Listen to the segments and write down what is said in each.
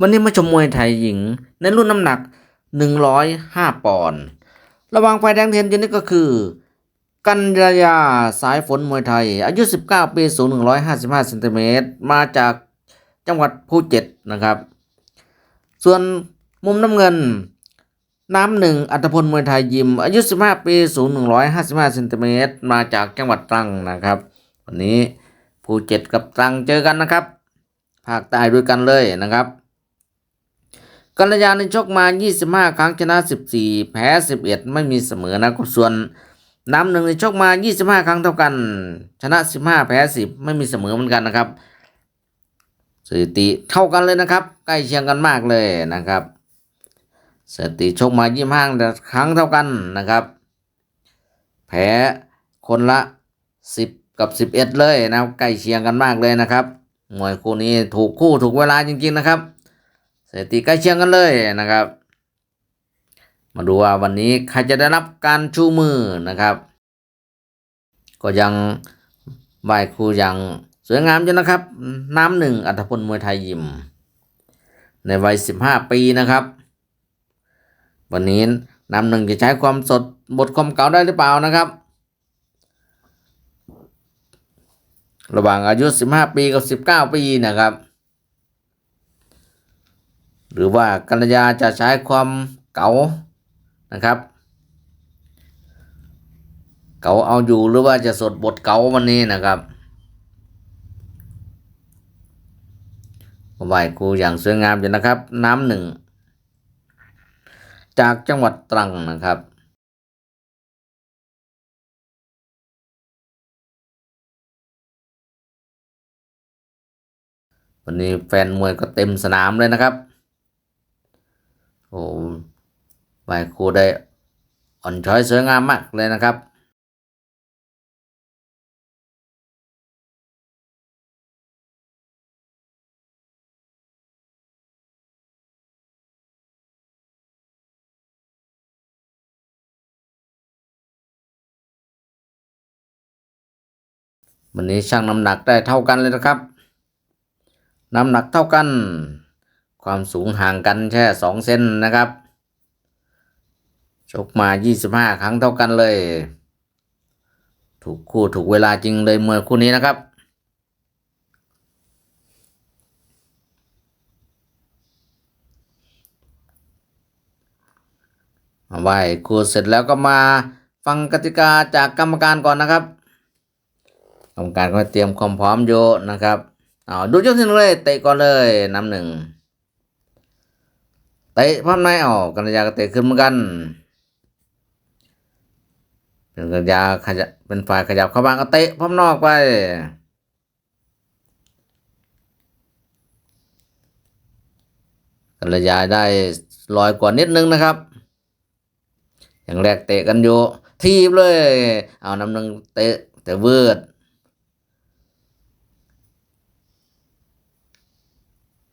วันนี้มาชมมวยไทยหญิง ในรุ่นน้ำหนัก 105 ปอนด์ ระว่างไฟแดงเทียนยืนนี่ก็คือ กัญญายาสายฝนมวยไทย อายุ 19 ปี สูง 155เซนติเมตร มาจากจังหวัดภูเก็ตนะครับ ส่วนมุมน้ำเงิน น้ำหนึ่งอัตพลมวยไทยยิม อายุ 15 ปี สูง 155เซนติเมตร มาจากจังหวัดตรังนะครับ วันนี้ภูเก็ตกับตรังเจอกันนะครับ ภาคใต้ด้วยกันเลยนะครับ กัลยาในชกมา 25 ครั้งชนะ 14 แพ้ 11 ไม่มีเสมอนะครับส่วนน้ำหนึ่งในชกมา 25 ครั้งเท่ากัน ชนะ 15 แพ้ 10 ไม่มีเสมอเหมือนกันนะครับสถิติเท่ากันเลยนะครับ ใกล้เคียงกันมากเลยนะครับสถิติชกมา 25 ครั้งเท่ากันนะครับ แพ้คนละ 10 กับ 11 เลยนะครับใกล้เคียงกันมากเลยนะครับมวยคู่นี้ถูกคู่ถูกเวลาจริงๆนะครับ สถิติใกล้เคียงกันเลยนะครับ มาดูว่าวันนี้ใครจะได้รับการชูมือนะครับ ก็ยังไหวครูอย่างสวยงามอยู่นะครับ น้ำหนึ่งอัธพลมวยไทยยิม ในวัยสิบห้าปีนะครับ วันนี้น้ำหนึ่งจะใช้ความสดบทความเก่าได้หรือเปล่านะครับ ระหว่างอายุสิบห้าปีกับสิบเก้าปีนะครับ หรือว่ากัลยาจะใช้ความเก่านะครับ เก่าเอาอยู่หรือว่าจะสดบทเก่าวันนี้นะครับไหวครูอย่างสวยงามอยู่นะครับ น้ำหนึ่ง จากจังหวัดตรังนะครับวันนี้แฟนมวยก็เต็มสนามเลยนะครับ โอ้ไหวครูได้อ่อนช้อยสวยงามมากเลยนะครับวันนี้ช่างน้ำหนักได้เท่ากันเลยนะครับ น้ำหนักเท่ากัน ความสูงห่างกันแค่สองเซนนะครับชกมา 25 ครั้งเท่ากันเลย ถูกคู่ถูกเวลาจริงเลยมวยคู่นี้นะครับไหว้ครูเสร็จแล้วก็มาฟังกติกาจากกรรมการก่อนนะครับ กรรมการก็เตรียมความพร้อมอยู่นะครับ เอาดูยกที่หนึ่งเลยเตะก่อนเลยน้ำหนึ่ง เตะพร้อมในออกกัญญาก็เตะขึ้นเหมือนกันเป็นกัญญาขยับเป็นฝ่ายขยับเข้าบ้างก็เตะพร้อมนอกไปกัญญาได้ลอยกว่านิดนึงนะครับ อย่างแรกเตะกันอยู่ทีบเลย เอาน้ำหนึ่งเตะแต่เวิร์ด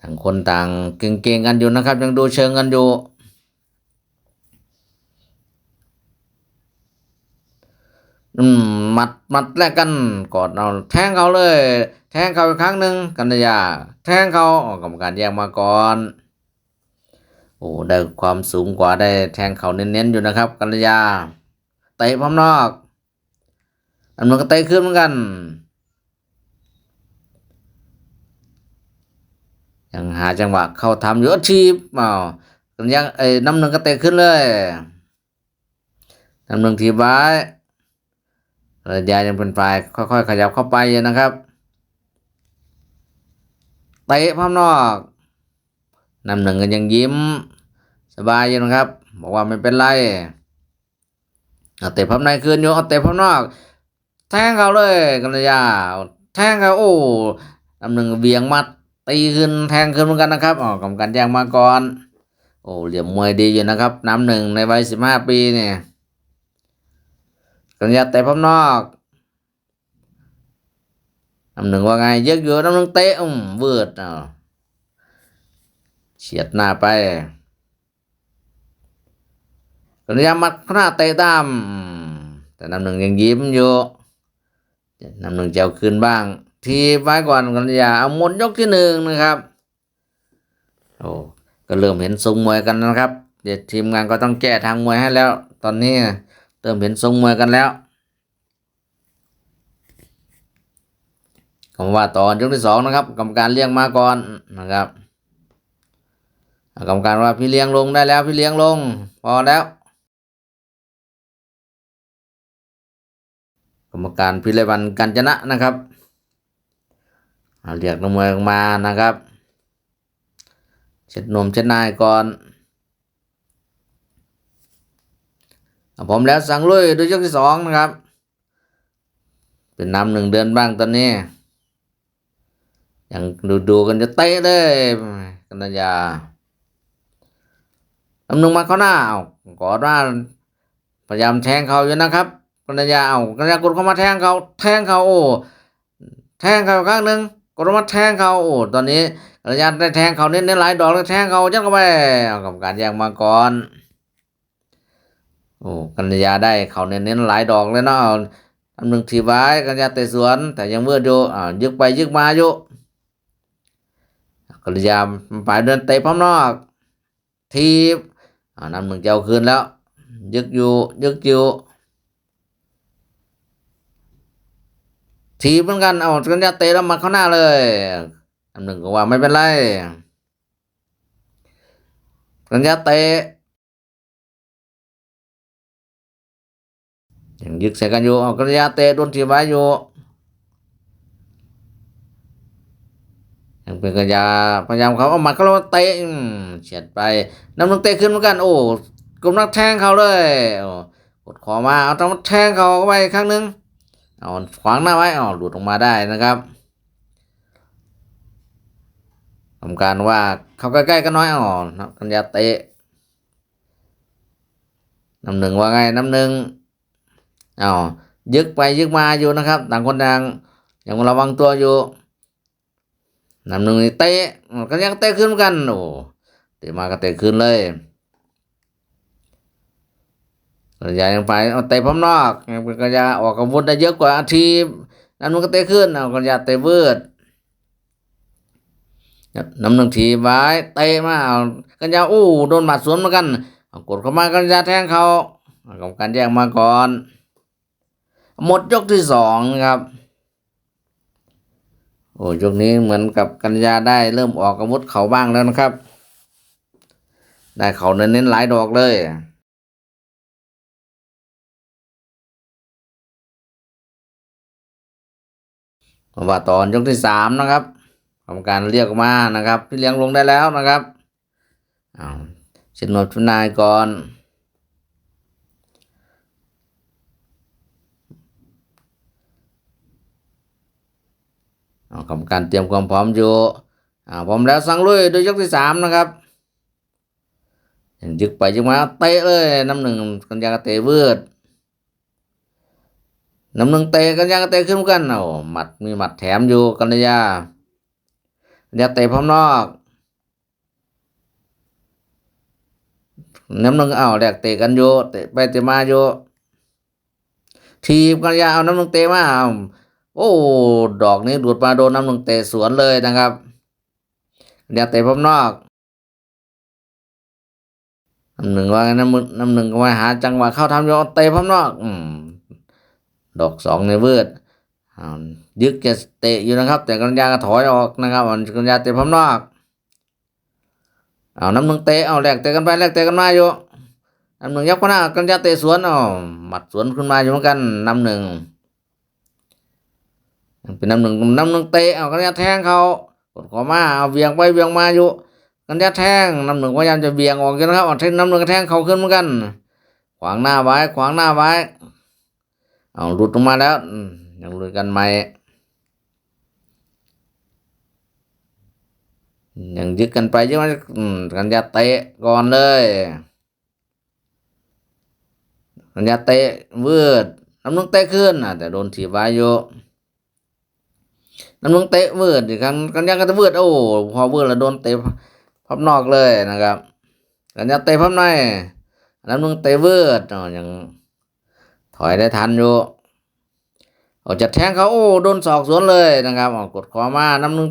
ต่างคนต่างเก่งๆกันอยู่นะครับ ยังดูเชิงกันอยู่ อืมหมัดหมัดแรกกันกอดเอาแทงเขาเลย แทงเขาอีกครั้งหนึ่งกันยาแทงเขาออกกรรมการแยกมาก่อนโอ้ได้ความสูงกว่าได้แทงเขาเน้นๆอยู่นะครับ กัญญาเตะพร้อมนอกอันนั้นก็เตะขึ้นเหมือนกัน ยังหาจังหวะเข้าทำอยู่ทีบเปล่ากันยังไอ้น้ำหนึ่งก็เตะขึ้นเลยน้ำหนึ่งทีบไว้ระยะยังเป็นฝ่ายค่อยๆขยับเข้าไปนะครับเตะพร้อมนอกน้ำหนึ่งก็ยังยิ้ม สบายอยู่นะครับ บอกว่าไม่เป็นไรเอาเตะพร้อมในคืนอยู่เอาเตะพร้อมนอก แทงเขาเลยกันระยะแทงเขาโอ้น้ำหนึ่งเบียงมัด ตีขึ้นแทงขึ้นเหมือนกันนะครับอ๋อกรรมการแย่งมาก่อน โอ้เหลี่ยมมวยดีอยู่นะครับ น้ำหนึ่งในวัยสิบห้าปีเนี่ยกัญญาเตะพร้อมนอกน้ำหนึ่งว่าไงเยอะอยู่น้ำหนึ่งเตะอืมเวิร์ดอะเฉียดหน้าไปกัญญามัดหน้าเตะตามอืมแต่น้ำหนึ่งยังยิ้มอยู่น้ำหนึ่งจะเอาคืนบ้าง ทีไว้ก่อนกันอย่าเอาหมดยกที่หนึ่งนะครับ โอ้ก็เริ่มเห็นทรงมวยกันนะครับ เดี๋ยวทีมงานก็ต้องแก้ทางมวยให้แล้ว ตอนนี้เริ่มเห็นทรงมวยกันแล้วคำว่าตอนยกที่สองนะครับ กรรมการเลี้ยงมาก่อนนะครับกรรมการว่าพี่เลี้ยงลงได้แล้วพี่เลี้ยงลง พอแล้ว กรรมการพิเลวันกัญจนะนะครับ เอาเรียกนักมวยออกมานะครับ เช็ดนมเช็ดนายก่อนอผมแล้วสั่งลุยดูยกที่สองนะครับ เป็นนำหนึ่งเดือนบ้างตอนนี้ยังดูดูกันจะเตะเลยกัญญาลำหนึ่งมาเข้าหน้าเอากอดว่าพยายามแทงเขาอยู่นะครับกัญญาเอากัญญากดเข้ามาแทงเขาแทงเขาโอ้แทงเขาครั้งหนึ่ง กดเข้ามาแทงเขาโอ้ตอนนี้กัญญาได้แทงเขาเน้นๆหลายดอกแล้วแทงเขายัดเข้าไปเอากับการแย่งมาก่อนโอ้กัญญาได้เขาเน้นๆหลายดอกเลยเนาะเอาลำหนึ่งทีไว้กัญญาเตะสวน แต่ยังเมื่ออยู่อ่ายึกไปยึกมาอยู่กริยาฝ่ายเดินเตะพร้อมนอกทีบอ่านำหนึ่งเจ้าคืนแล้ว ยึกอยู่ยึกอยู่ ทีบเหมือนกัน เอากันยาเตะแล้วมาเข้าหน้าเลย อันหนึ่งก็ว่าไม่เป็นไรกันยาเตะยังยึกใส่กันอยู่ เอากันยาเตะโดนทีบไว้อยู่ ยังเป็นกระยาพยายามเขาเอาหมัดเขาล้วเตะเฉียดไปน้ำหนึ่งเตะขึ้นเหมือนกัน โอ้กลุ่มนักแทงเขาเลย โอ้กดขอมา เอาต้องแทงเขาเข้าไปครั้งหนึ่ง เอาขวางหน้าไว้เอาหลุดออกมาได้นะครับทำการว่าเข้าใกล้ๆกันน้อยอ๋อนกัญญาเตะน้ำหนึ่งว่าไงน้ำหนึ่งเอายึกไปยึกมาอยู่นะครับ ต่างคนต่างยังระวังตัวอยู่น้ำหนึ่งเตะก็ยังเตะขึ้นเหมือนกันโอ้เตะมาก็เตะขึ้นเลย กระยายังไปเตะพร้อมนอกยังเป็นกระยาออกอาวุธได้เยอะกว่าทีมนำหนึ่งก็เตะขึ้นเอากระยาเตะเวิร์ดนำหนึ่งทีไว้เตะมาเอากระยาอู้โดนหมัดสวนเหมือนกันเอากดเข้ามากระยาแทงเขาเกรรมการแยกมาก่อน หมดยกที่สองครับ โอ้ยกนี้เหมือนกับกัญญาได้เริ่มออกอาวุธเขาบ้างแล้วนะครับ ได้เขาเน้นๆหลายดอกเลย ว่าตอนยกที่สามนะครับกรรมการเรียกมานะครับพี่เลี้ยงลงได้แล้วนะครับอ้าเช็ดนวดชุนายก่อนเอากรรมการเตรียมความพร้อมอยู่อ่าพร้อมแล้วสั่งลุยโดยยกที่สามนะครับยึกไปยึกมาเตะเลยน้ำหนึ่งกันยากเตะเวิร์ด น้ำหนึ่งเตะกันยากระเตะขึ้นกันเอาหมัดมีหมัดแถมอยู่กันยากันยาเตะพร้อมนอก น้ำหนึ่งเอาแดกเตะกันอยู่เตะไปเตะมาอยู่ทีบกันยาเอาน้ำหนึ่งเตะมาเอาโอ้ ดอกนี้ดูดมาโดนน้ำหนึ่งเตะสวนเลยนะครับเดี๋ยวเตะพร้อมนอกน้ำหนึ่งว่าน้ำมึน้ำหนึ่งก็มาหาจังหวะเข้าทำโยนเตะพร้อมนอก อืม ดอกสองในเวิร์ดยึกจะเตะอยู่นะครับ แต่กัญญาก็ถอยออกนะครับอ่อนกัญญาเตะพร้อมนอกเอาน้ำหนึ่งเตะเอาแลกเตะกันไปแลกเตะกันมาอยู่น้ำหนึ่งยับข้างหน้ากัญญาเตะสวนเอาหมัดสวนขึ้นมาอยู่เหมือนกันน้ำหนึ่งเป็นน้ำหนึ่งน้ำหนึ่งเตะเอากันยาแทงเขากดขอมาเอาเวียงไปเวียงมาอยู่กันยาแทงน้ำหนึ่งพยายามจะเวียงออกกันนะครับเอาแทงน้ำหนึ่งแทงเขาขึ้นเหมือนกัน ขวางหน้าไว้ขวางหน้าไว้ เอาหลุดออกมาแล้วยังลุยกันไหมยังยึดกันไปยึดมาอืมกันยาเตะก่อนเลยกันยาเตะวืดน้ำหนึ่งเตะขึ้นอะแต่โดนถีบไว้อยู่น้ำมึงเตะวืดอีกครั้งกันยาก็จะวืดโอ้พอวืดแล้วโดนเตะพับนอกเลยนะครับ กันยาเตะพับในน้ำมึงเตะวืดอ๋อยัง ถอยได้ทันอยู่ออกจะแทงเขาโอ้โดนศอกสวนเลยนะครับออกกดคอมาน้ำมึง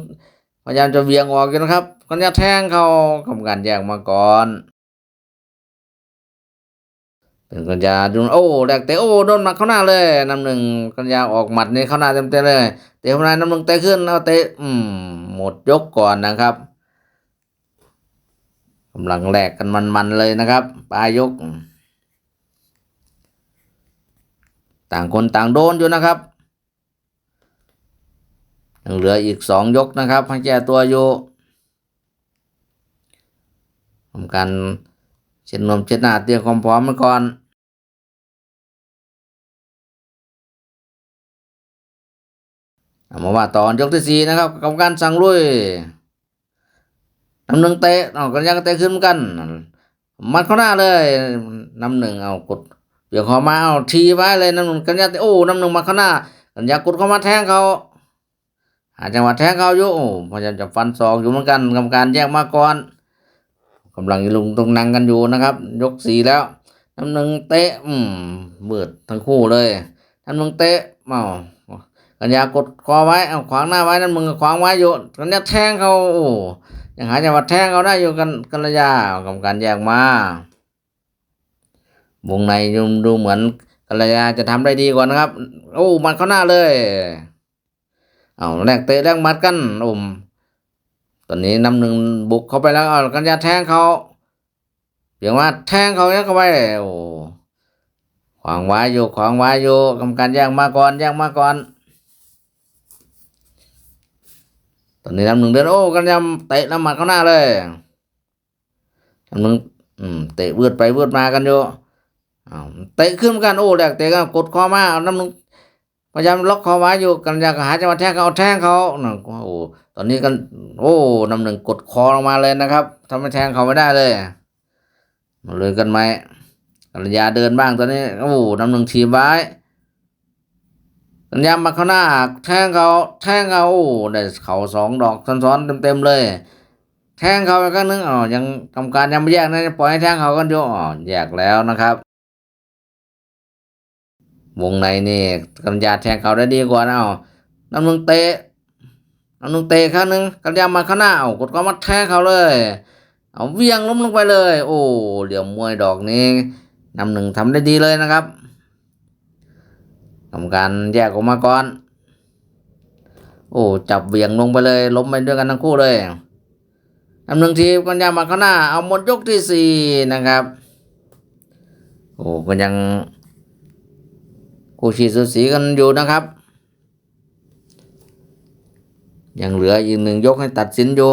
พยายามจะเวียงออกอยู่นะครับกัญญาแทงเขากรรมการแยกมาก่อนเป็นกัญญาดูโอ้แรกเตะโอ้โดนหมัดเข้าหน้าเลยน้ำหนึ่งกัญญาออกหมัดนี่เข้าหน้าเต็มเต็มเลยเตะเข้าหน้าน้ำหนึ่งเตะขึ้นเอาเตะอืมหมดยกก่อนนะครับกำลังแลกกันมันๆเลยนะครับปลายยก ต่างคนต่างโดนอยู่นะครับยังเหลืออีกสองยกนะครับให้แก้ตัวอยู่ทำการเช็ดนมเช็ดหน้าเตรียมความพร้อมมาก่อนเอามาว่าตอนยกที่สี่นะครับกรรมการสั่งลุยน้ำหนึ่งเตะเอากันยังเตะขึ้นเหมือนกัน มัดเข้าหน้าเลยน้ำหนึ่งเอากด เดี๋ยวเขามาเอาทีไว้เลยน้ำหนึ่งกันยาโอ้น้ำหนึ่งมาข้างหน้ากันยากดเข้ามาแทงเขาหาจังหวะแทงเขาอยู่โอ้พยายามจะฟันศอกอยู่เหมือนกันกรรมการแยกมาก่อนกำลังลุงตรงนั่งกันอยู่นะครับ ยกสี่แล้วน้ำหนึ่งเตะอืมมืดทั้งคู่เลยน้ำหนึ่งเตะเอากันยากดคอไว้เอาขวางหน้าไว้น้ำหนึ่งขวางไว้อยู่กันยาแทงเขาโอ้ยังหาจังหวะแทงเขาได้อยู่กันกันระยะกรรมการแยกมา วงในดูดูเหมือนกัลยาจะทำได้ดีกว่านะครับ โอ้มัดเข้าหน้าเลย เอาแรกเตะแรกมัดกันอมตอนนี้น้ำหนึ่งบุกเข้าไปแล้วเอากัญญาแทงเขาเพียงว่าแทงเขาเนี่ยเข้าไปโอ้ขวางไว้อยู่ขวางไว้อยู่กรรมการแย่งมาก่อนแย่งมาก่อน ตอนนี้น้ำหนึ่งเดินโอ้กัญญาเตะน้ำหมัดเข้าหน้าเลยน้ำหนึ่งเตะเวืดไปเวืดมากันอยู่ อ้าเตะขึ้นเหมือนกันโอ้แรกเตะก็กดคอมาเอาน้ำหนึงพยายามล็อกคอไว้อยู่กันอยากหาจังหวะแทงเขาเอาแทงเขาโอ้ตอนนี้กัน โอ้น้ำหนึ่งกดคอลงมาเลยนะครับทำให้แทงเขาไม่ได้เลยมาเลยกันไหมกัญญาเดินบ้างตอนนี้โอ้น้ำหนึ่งทีไว้กัญญามาข้างหน้าแทงเขาแทงเขาโอ้ได้เขาสองดอกซ้อนๆเต็มๆเลยแทงเขาไปครั้งนึงอ๋อยังกรรมการยังไม่แยกนะปล่อยให้แทงเขากันอยู่อ๋อแยกแล้วนะครับ วงในนี่กัญญาแทงเขาได้ดีกว่านะเอาน้ำหนึ่งเตะน้ำหนึ่งเตะครั้งหนึ่งกัญญามาข้างหน้าเอากดก็มาแทงเขาเลย เอาเวียงล้มลงไปเลย โอ้เหลี่ยมมวยดอกนี้น้ำหนึ่งทำได้ดีเลยนะครับทำการแยกออกมาก่อน โอ้จับเวียงลงไปเลย ล้มไปด้วยกันทั้งคู่เลยน้ำหนึ่งทีกัญญามาข้างหน้า เอาหมดยกที่สี่นะครับ โอ้ก็ยัง คู่ชีสูสีกันอยู่นะครับ ยังเหลืออีกหนึ่งยกให้ตัดสินอยู่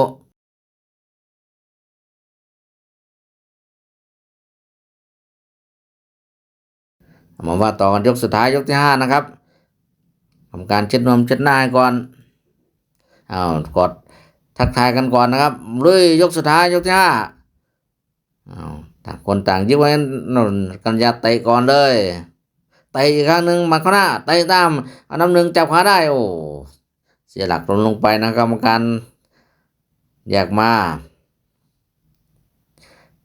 มาว่าต่อกันยกสุดท้ายยกที่ห้านะครับทำการเช็ดนมเช็ดหน้าก่อนเอากดทักทายกันก่อนนะครับลุยยกสุดท้ายยกที่ห้าเอาต่างคนต่างยึดไว้นนกันยาเตะก่อนเลย เตะอีกครั้งหนึ่งมาข้างหน้าเตะตามอันดับหนึ่งจับขาได้ โอ้เสียหลักลงลงไปนะกรรมการแยกมา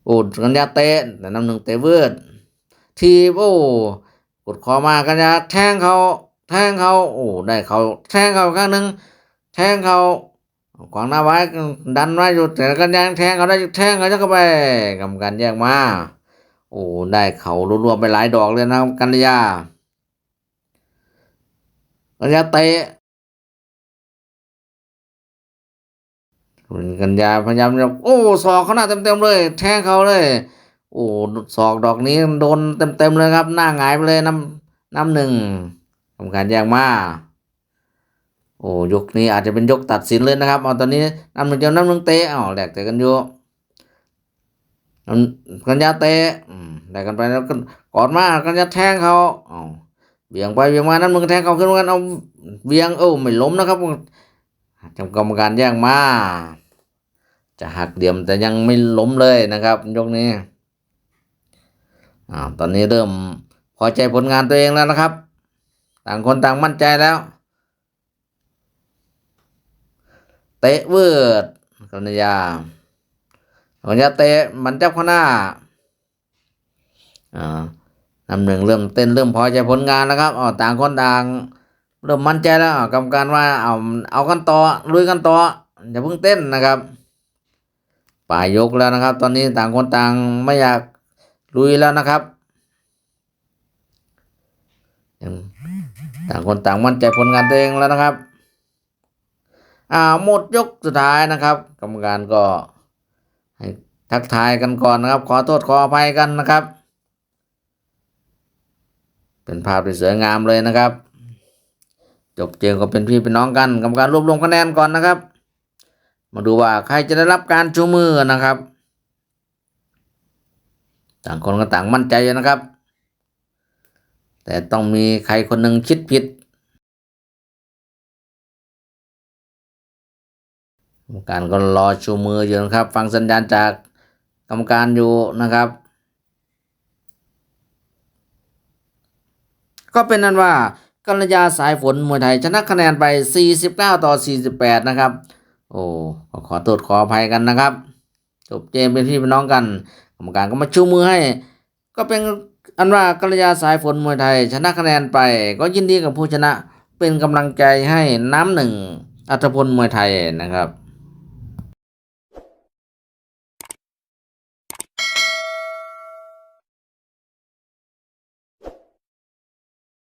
โอ้กันยาเตะแต่น้ำหนึ่งเตะเวิร์ดทีโอ้กดคอมากันยาแทงเขาแทงเขาโอ้ได้เขาแทงเขาครั้งหนึ่งแทงเขาขวางหน้าไว้ดันไว้อยู่แต่กันยาแทงเขาได้แทงเขาจะเข้าไปกรรมการแยกมา โอ้ได้เขารวมๆไปหลายดอกเลยนะกัญญากัญญาเตะกัญญาพยายามจะโอ้ศอกเขาหน้าเต็มๆเลย แทงเขาเลย โอ้ศอกดอกนี้โดนเต็มๆเลยครับ หน้าหงายไปเลยน้ำน้ำหนึ่งทำการแยกมาโอ้ยกนี้อาจจะเป็นยกตัดสินเลยนะครับเอาตอนนี้น้ำหนึ่งเจอน้ำหนึ่งเตะเอาแหลกเตะกันอยู่ กัญญาเตะได้กันไปแล้วก็กอดมากัญญาแทงเขาเอาเบี่ยงไปเบี่ยงมานั้นมึงแทงเขาขึ้นกันเอาเบี่ยงเออไม่ล้มนะครับจำกรรมการแย่งมา จะหักเดี่ยมแต่ยังไม่ล้มเลยนะครับ ยกนี้อ่าตอนนี้เริ่มพอใจผลงานตัวเองแล้วนะครับ ต่างคนต่างมั่นใจแล้ว เตะเวิร์ดกัญญา กัญญาเตะมันเจับข้างหน้าอ่านำหนึ่งเริ่มเต้นเริ่มพอใจผลงานแล้วครับอ๋อต่างคนต่างเริ่มมั่นใจแล้วกรรมการว่าเอาเอากันต่อลุยกันต่ออย่าเพิ่งเต้นนะครับป่ายยกแล้วนะครับ ตอนนี้ต่างคนต่างไม่อยากลุยแล้วนะครับต่างคนต่างมั่นใจผลงานตัวเองแล้วนะครับ อ่าหมดยกสุดท้ายนะครับ กรรมการก็ ทักทายกันก่อนนะครับ ขอโทษขออภัยกันนะครับ เป็นภาพที่สวยงามเลยนะครับ จบเกมก็เป็นพี่เป็นน้องกันกรรมการรวบรวมคะแนนก่อนนะครับ มาดูว่าใครจะได้รับการชูมือนะครับ ต่างคนก็ต่างมั่นใจนะครับ แต่ต้องมีใครคนหนึ่งคิดผิด รรมการก็รอชูมืออยู่นะครับ ฟังสัญญาณจากกรรมการอยู่นะครับ ก็เป็นนั้นว่ากัลยาสายฝนมวยไทย ชนะคะแนนไป 49 ต่อ 48 นะครับ โอ้ขอขอโทษขออภัยกันนะครับ จบเกมเป็นพี่เป็นน้องกัน กรรมการก็มาชูมือให้ ก็เป็นอันว่ากัลยาสายฝนมวยไทย ชนะคะแนนไป ก็ยินดีกับผู้ชนะเป็นกำลังใจให้น้ำหนึ่งอัธพลมวยไทยนะครับ